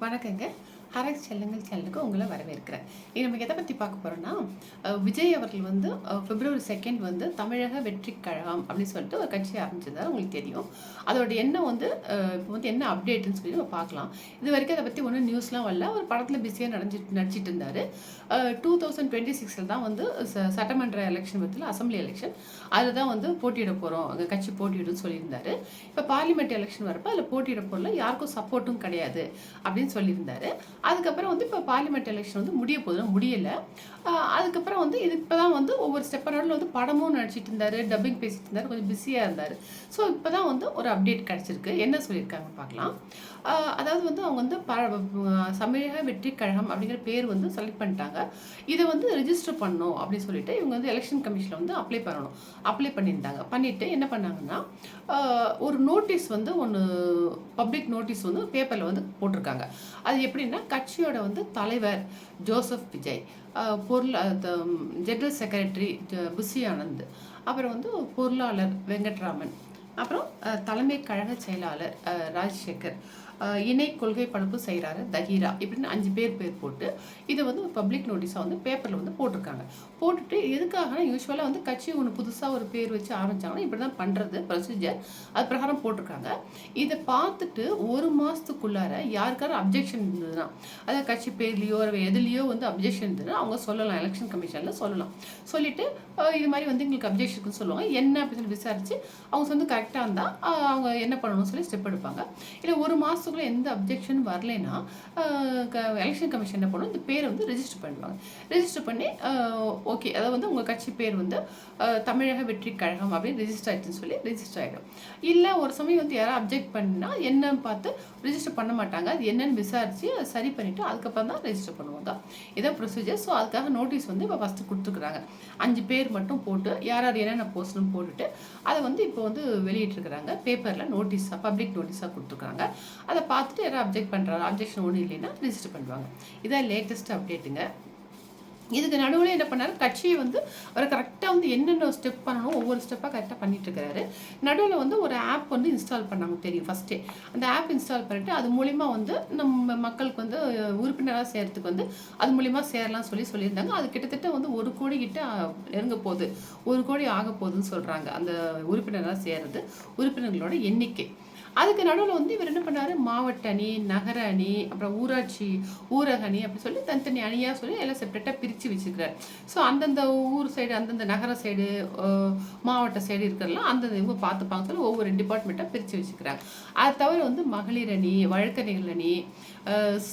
வணக்கங்க அரை செல்லுங்கள் சேனலுக்கு உங்களை வரவேற்கிறேன். இது நம்ம எதை பற்றி பார்க்க போகிறோம்னா விஜய் அவர்கள் வந்து பிப்ரவரி செகண்ட் வந்து தமிழக வெற்றி கழகம் அப்படின்னு சொல்லிட்டு ஒரு கட்சி ஆரம்பிச்சிருந்தாரு உங்களுக்கு தெரியும். அதோட எண்ணம் வந்து இப்போ வந்து என்ன அப்டேட்னு சொல்லி நம்ம பார்க்கலாம். இது வரைக்கும் அதை பற்றி ஒன்றும் நியூஸ்லாம் வரல. ஒரு படத்தில் பிஸியாக நடந்து நடிச்சிட்டு இருந்தார். டூ தௌசண்ட் டுவெண்ட்டி சிக்ஸில் தான் வந்து ச- சட்டமன்ற எலெக்ஷன் பற்றியில் அசம்பிளி எலெக்ஷன் அதில் தான் வந்து போட்டியிட போகிறோம் அங்கே கட்சி போட்டியிடும் சொல்லியிருந்தாரு. இப்போ பார்லிமெண்ட் எலெக்ஷன் வரப்போ அதில் போட்டியிட போகல யாருக்கும் சப்போர்ட்டும் கிடையாது அப்படின்னு சொல்லியிருந்தாரு. அதுக்கப்புறம் வந்து இப்போ பார்லிமெண்ட் எலெக்ஷன் வந்து முடிய போதும் முடியலை. அதுக்கப்புறம் வந்து இது இப்போ தான் வந்து ஒவ்வொரு ஸ்டெப் நடுவில் வந்து படமும் நடிச்சிட்டு இருந்தார் டப்பிங் பேசிட்டு இருந்தார் கொஞ்சம் பிஸியாக இருந்தார். ஸோ இப்போ தான் வந்து ஒரு அப்டேட் கிடச்சிருக்கு. என்ன சொல்லியிருக்காங்க பார்க்கலாம். அதாவது வந்து அவங்க வந்து ப தமிழக வெற்றி கழகம் அப்படிங்கிற பேர் வந்து செலக்ட் பண்ணிட்டாங்க. இதை வந்து ரிஜிஸ்டர் பண்ணணும் அப்படின்னு சொல்லிட்டு இவங்க வந்து எலெக்ஷன் கமிஷனில் வந்து அப்ளை பண்ணணும். அப்ளை பண்ணியிருந்தாங்க. பண்ணிவிட்டு என்ன பண்ணாங்கன்னா ஒரு நோட்டீஸ் வந்து ஒன்று பப்ளிக் நோட்டீஸ் வந்து பேப்பரில் வந்து போட்டிருக்காங்க. அது எப்படின்னா கட்சியோட வந்து தலைவர் ஜோசப் விஜய் பொருள் ஜெனரல் செக்ரட்டரி புசி ஆனந்த் அப்புறம் வந்து பொருளாளர் வெங்கட்ராமன் அப்புறம் தலைமை கழக செயலாளர் ராஜசேகர். இணை கொள்கை பணப்பு செய்கிறாரு தஹீரா. இப்படின்னு அஞ்சு பேர் பேர் போட்டு இதை வந்து பப்ளிக் நோட்டீஸாக வந்து பேப்பரில் வந்து போட்டிருக்காங்க. போட்டுட்டு எதுக்காகனா யூஸ்வலாக வந்து கட்சி ஒன்று புதுசாக ஒரு பேர் வச்சு ஆரம்பிச்சாங்கன்னா இப்படி தான் பண்ணுறது ப்ரொசீஜர் அது பிரகாரம் போட்டிருக்காங்க. இதை பார்த்துட்டு ஒரு மாதத்துக்குள்ளார யாருக்காரும் அப்ஜெக்ஷன் இருந்ததுன்னா அதாவது கட்சி பேர்லேயோ எதுலேயோ வந்து அப்ஜெக்ஷன் இருந்ததுன்னா அவங்க சொல்லலாம் எலெக்ஷன் கமிஷனில் சொல்லலாம். சொல்லிட்டு இது மாதிரி வந்து எங்களுக்கு அப்ஜெக்ஷன் இருக்குன்னு சொல்லுவாங்க. என்ன அப்படின்னு சொல்லி விசாரித்து அவங்க வந்து கரெக்டாக இருந்தால் அவங்க என்ன பண்ணணும்னு சொல்லி ஸ்டெப் எடுப்பாங்க. இல்லை ஒரு மாதம் மாதத்துக்குள்ளே எந்த அப்ஜெக்ஷன் வரலைன்னா எலெக்ஷன் கமிஷன் என்ன பண்ணும் இந்த பேரை வந்து ரெஜிஸ்டர் பண்ணுவாங்க. ரெஜிஸ்டர் பண்ணி ஓகே அதாவது வந்து உங்கள் கட்சி பேர் வந்து தமிழக வெற்றி கழகம் அப்படின்னு ரெஜிஸ்டர் ஆயிடுச்சுன்னு சொல்லி ரெஜிஸ்டர் ஆகிடும் இல்லை ஒரு சமயம் வந்து யாராவது அப்ஜெக்ட் பண்ணால் என்னன்னு பார்த்து ரெஜிஸ்டர் பண்ண மாட்டாங்க. அது என்னன்னு விசாரித்து அதை சரி பண்ணிவிட்டு அதுக்கப்புறம் தான் ரெஜிஸ்டர் பண்ணுவாங்க. இதான் ப்ரொசீஜர் ஸோ அதுக்காக நோட்டீஸ் வந்து இப்போ ஃபஸ்ட்டு கொடுத்துருக்குறாங்க அஞ்சு பேர் மட்டும் போட்டு யார் யார் என்னென்ன போஸ்ட்னு போட்டுட்டு அதை வந்து இப்போ வந்து வெளியிட்டிருக்கிறாங்க. பேப்பரில் நோட்டீஸாக பப்ளிக் நோட்டீஸாக கொடுத்துருக்காங்க அதை பார்த்துட்டு யாராவது அப்ஜெக்ட் பண்ணுறாங்க அப்ஜெக்ஷன் ஒன்றும் இல்லைன்னா ரிஜிஸ்டர் பண்ணுவாங்க. இதான் லேட்டஸ்ட் அப்டேட்டுங்க இதுக்கு நடுவில் என்ன பண்ணாரு? கட்சியை வந்து அவர் கரெக்டாக வந்து என்னென்ன ஸ்டெப் பண்ணணும் ஒவ்வொரு ஸ்டெப்பாக கரெக்டாக பண்ணிட்டு இருக்காரு. நடுவில் வந்து ஒரு ஆப் வந்து இன்ஸ்டால் பண்ணாங்க தெரியும் ஃபஸ்ட்டே அந்த ஆப் இன்ஸ்டால் பண்ணிட்டு அது மூலிமா வந்து நம்ம மக்களுக்கு வந்து உறுப்பினராக சேர்றதுக்கு வந்து அது மூலிமா சேரலாம் சொல்லி சொல்லியிருந்தாங்க. அது கிட்டத்தட்ட வந்து ஒரு கோடி கிட்ட நெருங்க போகுது. ஒரு கோடி ஆக போகுதுன்னு சொல்கிறாங்க அந்த உறுப்பினராக சேர்றது உறுப்பினர்களோட எண்ணிக்கை. அதுக்கு நடுவில் வந்து இவர் என்ன பண்ணாரு மாவட்ட அணி நகர அணி அப்புறம் ஊராட்சி ஊரக அணி அப்படி சொல்லி தனித்தனி அணியாக சொல்லி எல்லாம் செப்பரேட்டாக பிரித்து வச்சுருக்கிறார். ஸோ அந்தந்த ஊர் சைடு அந்தந்த நகர சைடு மாவட்ட சைடு இருக்கிறலாம் அந்தந்த இவங்க பார்த்துப்பாங்க சொல்லி ஒவ்வொரு டிபார்ட்மெண்ட்டாக பிரித்து வச்சுக்கிறாங்க. அது தவிர வந்து மகளிர் அணி வழக்கறிஞர்கள் அணி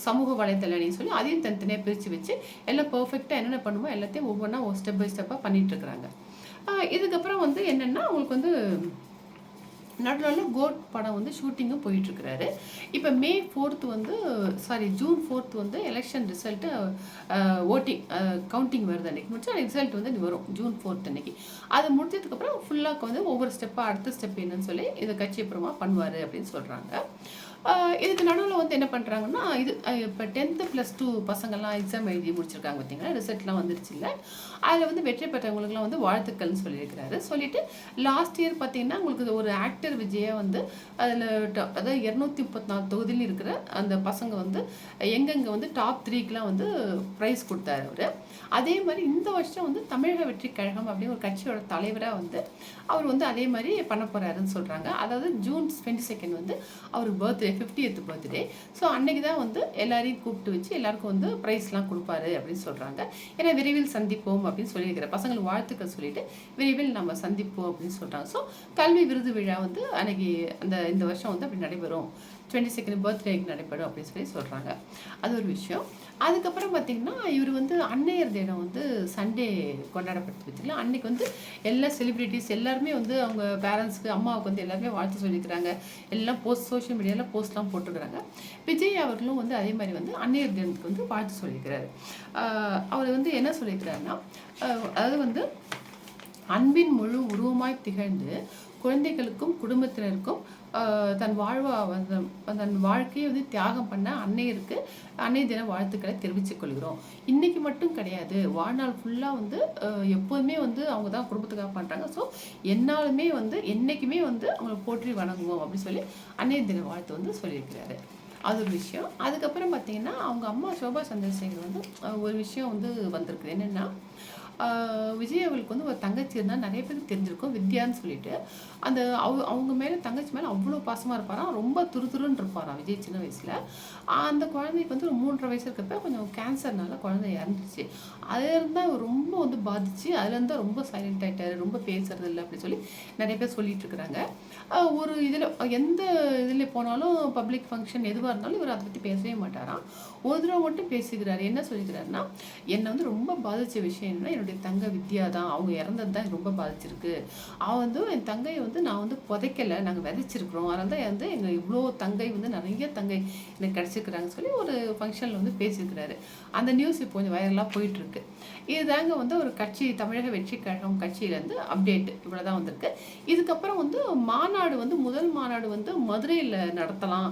சமூக வலைத்தள அணின்னு சொல்லி அதையும் தனித்தனியாக பிரித்து வச்சு எல்லாம் பர்ஃபெக்டாக என்னென்ன பண்ணுமோ எல்லாத்தையும் ஒவ்வொன்றா ஸ்டெப் பை ஸ்டெப்பாக பண்ணிகிட்ருக்குறாங்க இருக்கிறாங்க. இதுக்கப்புறம் வந்து என்னென்னா அவங்களுக்கு வந்து நடுவில் கோட் படம் வந்து ஷூட்டிங்கும் போயிட்டுருக்கிறாரு. இப்போ மே ஃபோர்த்து வந்து சாரி ஜூன் ஃபோர்த் வந்து எலெக்ஷன் ரிசல்ட்டு ஓட்டிங் கவுண்டிங் வருது அன்றைக்கி முடிச்சு ரிசல்ட் வந்து வரும் ஜூன் ஃபோர்த் அன்னைக்கு. அது முடிஞ்சதுக்கப்புறம் ஃபுல்லாக வந்து ஒவ்வொரு ஸ்டெப்பாக அடுத்த ஸ்டெப் என்னன்னு சொல்லி இதை கட்சி அப்புறமா பண்ணுவார் அப்படின்னு சொல்கிறாங்க இதுக்கு நடுவில் வந்து என்ன பண்ணுறாங்கன்னா இது இப்போ டென்த்து ப்ளஸ் டூ பசங்கள்லாம் எக்ஸாம் எழுதி முடிச்சிருக்காங்க பார்த்தீங்கன்னா ரிசல்ட்லாம் வந்துருச்சு இல்லை. அதில் வந்து வெற்றி பெற்றவங்களுக்குலாம் வந்து வாழ்த்துக்கள்னு சொல்லியிருக்கிறாரு. சொல்லிட்டு லாஸ்ட் இயர் பார்த்தீங்கன்னா உங்களுக்கு ஒரு ஆக்டர் விஜயை வந்து அதில் அதாவது இரநூத்தி முப்பத்தி நாலு தொகுதியில் இருக்கிற அந்த பசங்க வந்து எங்கெங்கே வந்து டாப் த்ரீக்கெலாம் வந்து ப்ரைஸ் கொடுத்தாரு அவர். அதே மாதிரி இந்த வருஷம் வந்து தமிழக வெற்றி கழகம் அப்படின்னு ஒரு கட்சியோட தலைவராக வந்து அவர் வந்து அதே மாதிரி பண்ண போகிறாருன்னு சொல்கிறாங்க அதாவது ஜூன் டுவெண்ட்டி செகண்ட் வந்து அவர் பர்த்டே ஃபிஃப்டியத் பர்த்டே ஸோ அன்னைக்கு தான் வந்து எல்லாரையும் கூப்பிட்டு வச்சு எல்லாருக்கும் வந்து ப்ரைஸ்லாம் கொடுப்பாரு அப்படின்னு சொல்கிறாங்க ஏன்னா விரைவில் சந்திப்போம் அப்படின்னு சொல்லியிருக்கிற பசங்களுக்கு வாழ்த்துக்கள் சொல்லிட்டு விரைவில் நம்ம சந்திப்போம் அப்படின்னு சொல்கிறாங்க ஸோ கல்வி விருது விழா வந்து அன்னைக்கு அந்த இந்த வருஷம் வந்து அப்படி நடைபெறும். டுவெண்ட்டி செகண்ட் பர்த்டேக்கு நடைபெறும் அப்படின்னு சொல்லி சொல்கிறாங்க அது ஒரு விஷயம். அதுக்கப்புறம் பார்த்தீங்கன்னா இவர் வந்து அன்னையர் தினம் வந்து சண்டே கொண்டாடப்பட்டு வச்சுக்கலாம் அன்னைக்கு வந்து எல்லா செலிப்ரிட்டிஸ் எல்லாருமே வந்து அவங்க பேரண்ட்ஸ்க்கு அம்மாவுக்கு வந்து எல்லாருமே வாழ்த்து சொல்லியிருக்கிறாங்க. எல்லாம் போஸ்ட் சோஷியல் மீடியாவில் போஸ்ட்லாம் போட்டிருக்கிறாங்க. விஜய் அவர்களும் வந்து அதே மாதிரி வந்து அன்னையர் தினத்துக்கு வந்து வாழ்த்து சொல்லியிருக்கிறாரு. அவர் வந்து என்ன சொல்லியிருக்கிறாருன்னா அதாவது வந்து அன்பின் முழு உருவமாய் திகழ்ந்து குழந்தைகளுக்கும் குடும்பத்தினருக்கும் தன் வாழ்வா தன் வாழ்க்கையை வந்து தியாகம் பண்ண அன்னையருக்கு அன்னைய தின வாழ்த்துக்களை தெரிவித்துக் கொள்கிறோம். இன்னைக்கு மட்டும் கிடையாது. வாழ்நாள் ஃபுல்லாக வந்து எப்போதுமே வந்து அவங்க தான் குடும்பத்துக்காக பண்ணுறாங்க ஸோ என்னாலுமே வந்து என்றைக்குமே வந்து அவங்களை போற்றி வணங்குவோம் அப்படின்னு சொல்லி அன்னைய தின வாழ்த்து வந்து சொல்லியிருக்கிறாரு. அது ஒரு விஷயம். அதுக்கப்புறம் பார்த்தீங்கன்னா அவங்க அம்மா சோபா சந்திரசேகர் வந்து ஒரு விஷயம் வந்து வந்திருக்குது. என்னென்னா விஜய் அவளுக்கு வந்து ஒரு தங்கச்சி இருந்தால் நிறைய பேருக்கு தெரிஞ்சிருக்கும் வித்யான்னு சொல்லிட்டு. அந்த அவ அவங்க மேலே தங்கச்சி மேலே அவ்வளோ பாசமாக இருப்பாராம் ரொம்ப துருதுருன்னு இருப்பாராம் விஜய் சின்ன வயசில்? அந்த குழந்தைக்கு வந்து ஒரு மூன்றரை வயசு இருக்கப்ப கொஞ்சம் கேன்சர்னால குழந்தை இறந்துச்சு அதுலேருந்து அவர் ரொம்ப வந்து பாதிச்சு அதுலேருந்து தான் ரொம்ப சைலண்ட் ஆகிட்டார் ரொம்ப பேசுறது இல்லை அப்படின்னு சொல்லி நிறைய பேர் சொல்லிட்டு இருக்கிறாங்க. ஒரு இதில் எந்த இதில் போனாலும் பப்ளிக் ஃபங்க்ஷன் எதுவாக இருந்தாலும் இவர் அதை பற்றி பேசவே மாட்டாராம் ஒரு தடவை மட்டும் பேசுகிறார் என்ன சொல்லிக்கிறாருன்னா என்னை வந்து ரொம்ப பாதித்த விஷயம் என்னன்னா என்னுடைய தங்கை வித்யா தான். அவங்க இறந்தது தான் ரொம்ப பாதிச்சிருக்கு. அவன் வந்து என் தங்கையை வந்து நான் வந்து புதைக்கலை. நாங்கள் விதைச்சிருக்கிறோம். அதனால தான் வந்து எங்கள் இவ்வளோ தங்கை வந்து நிறைய தங்கை எனக்கு கிடச்சிருக்கிறாங்கன்னு சொல்லி ஒரு ஃபங்க்ஷனில் வந்து பேசியிருக்கிறாரு. அந்த நியூஸ் இப்போ கொஞ்சம் வைரலாக போயிட்டுருக்கு. இதுதாங்க வந்து ஒரு கட்சி தமிழக வெற்றி கழகம் கட்சியிலேருந்து அப்டேட் இவ்வளோ தான் வந்திருக்கு. இதுக்கப்புறம் வந்து மாநாடு வந்து முதல் மாநாடு வந்து மதுரையில் நடத்தலாம்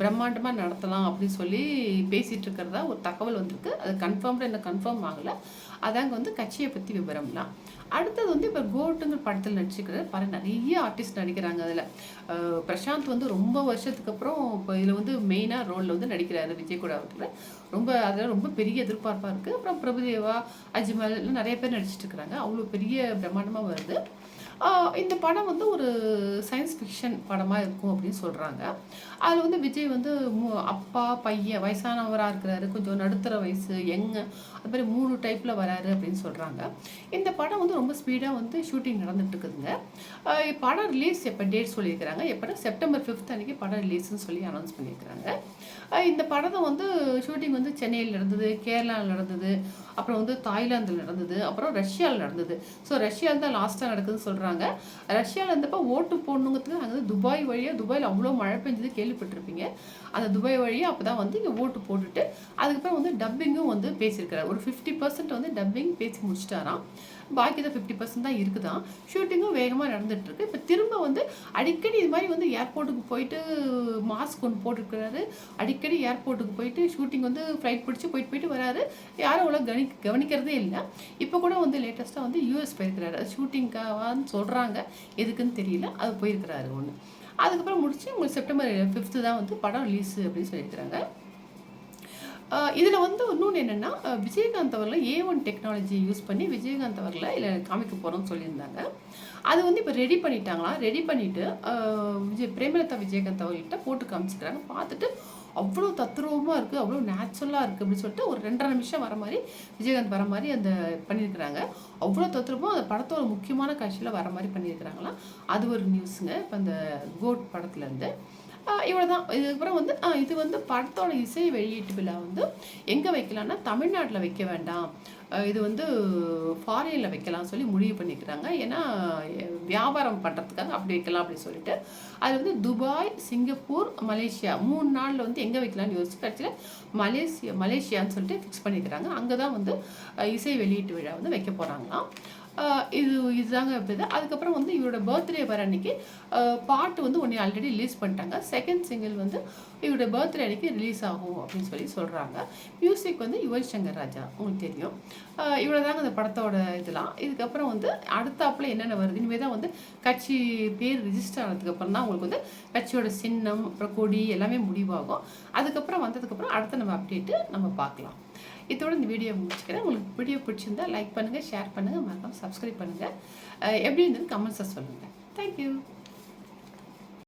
பிரம்மாண்டமாக நடத்தலாம் அப்படின்னு சொல்லி பேசிகிட்டு இருக்கிறதா ஒரு தகவல் வந்திருக்கு. அது கன்ஃபார்ம்டு என்ன கன்ஃபார்ம் ஆகலை. அதாங்க வந்து கட்சியை பற்றி விவரம்லாம் அடுத்தது வந்து இப்போ கோட்டுங்கிற படத்தில் நடிச்சுக்கிறது பல நிறைய ஆர்டிஸ்ட் நடிக்கிறாங்க அதில். பிரசாந்த் வந்து ரொம்ப வருஷத்துக்கு அப்புறம் இப்போ இதில் வந்து மெயினாக ரோலில் வந்து நடிக்கிறாரு விஜய் கூட ரொம்ப அதில் ரொம்ப பெரிய எதிர்பார்ப்பாக இருக்குது அப்புறம் பிரபுதேவா அஜ்மல் எல்லாம் நிறைய பேர் நடிச்சிட்டு இருக்கிறாங்க. அவ்வளோ பெரிய பிரம்மாண்டமாக வருது. இந்த படம் வந்து ஒரு சயின்ஸ் ஃபிக்ஷன் படமாக இருக்கும் அப்படின்னு சொல்கிறாங்க அதில் வந்து விஜய் வந்து மு- அப்பா பையன் வயசானவராக இருக்கிறாரு. கொஞ்சம் நடுத்தர வயசு எங்க அது மாதிரி மூணு டைப்பில் வராரு அப்படின்னு சொல்கிறாங்க இந்த படம் வந்து ரொம்ப ஸ்பீடாக வந்து ஷூட்டிங் நடந்துட்டு இருக்குதுங்க. படம் ரிலீஸ் எப்போ டேட் சொல்லியிருக்கிறாங்க? எப்போ செப்டம்பர் ஃபிஃப்த் அன்னைக்கு படம் ரிலீஸ்னு சொல்லி அனௌன்ஸ் பண்ணியிருக்கிறாங்க. இந்த படத்தை வந்து ஷூட்டிங் வந்து சென்னையில் நடந்தது கேரளாவில் நடந்தது அப்புறம் வந்து தாய்லாந்தில் நடந்தது அப்புறம் ரஷ்யாவில் நடந்தது. ஸோ ரஷ்யாவில் தான் லாஸ்ட்டாக நடக்குதுன்னு சொல்கிறாங்க ரஷ்யாவில் இருந்தப்போ ஓட்டு போடணுங்கிறதுக்கு அங்கே துபாய் வழியாக துபாயில் அவ்வளோ மழை பெஞ்சது கேள்விப்பட்டிருப்பீங்க. அந்த துபாய் வழியாக அப்போ தான் வந்து இங்கே ஓட்டு போட்டுட்டு அதுக்கப்புறம் வந்து டப்பிங்கும் வந்து பேசியிருக்கிறார். ஒரு ஃபிஃப்டி பர்சன்ட் வந்து டப்பிங் பேசி முடிச்சிட்டாராம். பாக்கி தான் ஃபிஃப்டி பர்சன்ட் தான் இருக்குதான் ஷூட்டிங்கும் வேகமாக நடந்துகிட்ருக்கு இப்போ திரும்ப வந்து அடிக்கடி இது மாதிரி வந்து ஏர்போர்ட்டுக்கு போயிட்டு மாஸ்க் ஒன்று போட்டுருக்கிறாரு. அடிக்கடி ஏர்போர்ட்டுக்கு போயிட்டு ஷூட்டிங் வந்து ஃப்ளைட் பிடிச்சி போயிட்டு போயிட்டு வராரு. யாரும் அவ்வளோ கவனி கவனிக்கிறதே இல்லை. இப்போ கூட வந்து லேட்டஸ்ட்டாக வந்து யூஎஸ் போயிருக்கிறாரு. அது ஷூட்டிங்காவான்னு சொல்கிறாங்க எதுக்குன்னு தெரியல. அது போயிருக்கிறாரு ஒன்று அதுக்கப்புறம் முடிச்சு உங்களுக்கு செப்டம்பர் ஃபிஃப்த்து தான் வந்து படம் ரிலீஸ் அப்படின்னு சொல்லியிருக்கிறாங்க. இதில் வந்து இன்னொன்று என்னென்னா விஜயகாந்த் அவர்கள் ஏ ஒன் டெக்னாலஜி யூஸ் பண்ணி விஜயகாந்த் அவர்களை இதில் காமிக்க போகிறோம்னு சொல்லியிருந்தாங்க. அது வந்து இப்போ ரெடி பண்ணிட்டாங்களா? ரெடி பண்ணிவிட்டு விஜய் பிரேமலதா விஜயகாந்த் அவர்கள்ட்ட போட்டு காமிச்சிக்கிறாங்க. பார்த்துட்டு அவ்வளோ தத்ரூபமாக இருக்குது அவ்வளோ நேச்சுரலாக இருக்குது அப்படின்னு சொல்லிட்டு ஒரு ரெண்டரை நிமிஷம் வர மாதிரி விஜயகாந்த் வர மாதிரி அந்த பண்ணியிருக்கிறாங்க. அவ்வளோ தத்ரூபம் அந்த படத்தோட முக்கியமான காட்சியில் வர மாதிரி பண்ணியிருக்கிறாங்களாம். அது ஒரு நியூஸுங்க இப்போ அந்த கோட் படத்துலேருந்து இவ்வளோ தான் இதுக்கப்புறம் வந்து இது வந்து படத்தோட இசை வெளியீட்டு விழா வந்து எங்கே வைக்கலாம்னா தமிழ்நாட்டில் வைக்க வேண்டாம். இது வந்து ஃபாரினில் வைக்கலாம் சொல்லி முடிவு பண்ணிக்கிறாங்க. ஏன்னா வியாபாரம் பண்ணுறதுக்காக அப்படி வைக்கலாம் அப்படின்னு சொல்லிட்டு. அது வந்து துபாய் சிங்கப்பூர் மலேசியா மூணு நாளில் வந்து எங்கே வைக்கலாம்னு யோசிச்சு கட்சியில் மலேசியா மலேசியான்னு சொல்லிட்டு ஃபிக்ஸ் பண்ணிக்கிறாங்க. அங்கே தான் வந்து இசை வெளியீட்டு விழா வந்து வைக்க போகிறாங்களாம் இது இதுதாங்க அப்படிது அதுக்கப்புறம் வந்து இவரோட பர்த்டே வர அன்னைக்கு பாட்டு வந்து ஒன்று ஆல்ரெடி ரிலீஸ் பண்ணிட்டாங்க. செகண்ட் சிங்கிள் வந்து இவரோட பர்த்டே அன்னைக்கு ரிலீஸ் ஆகும் அப்படின்னு சொல்லி சொல்கிறாங்க மியூசிக் வந்து யுவன் சங்கர் ராஜா உங்களுக்கு தெரியும். இவ்வளோ தாங்க அந்த படத்தோட இதெல்லாம். இதுக்கப்புறம் வந்து அடுத்தாப்புல என்னென்ன வருது? இனிமேல் தான் வந்து கட்சி பேர் ரிஜிஸ்டர் ஆனதுக்கப்புறம் தான் உங்களுக்கு வந்து கட்சியோட சின்னம் அப்புறம் கொடி எல்லாமே முடிவாகும். அதுக்கப்புறம் வந்ததுக்கப்புறம் அடுத்த நம்ம அப்டேட்டு நம்ம பார்க்கலாம். இதோட இந்த வீடியோ முடிச்சுக்கிறேன். உங்களுக்கு வீடியோ பிடிச்சிருந்தா லைக் பண்ணுங்கள் ஷேர் பண்ணுங்கள் மறக்காமல் சப்ஸ்கிரைப் பண்ணுங்கள் எப்படி இருந்தது கமெண்ட்ஸை சொல்லுங்கள் தேங்க்யூ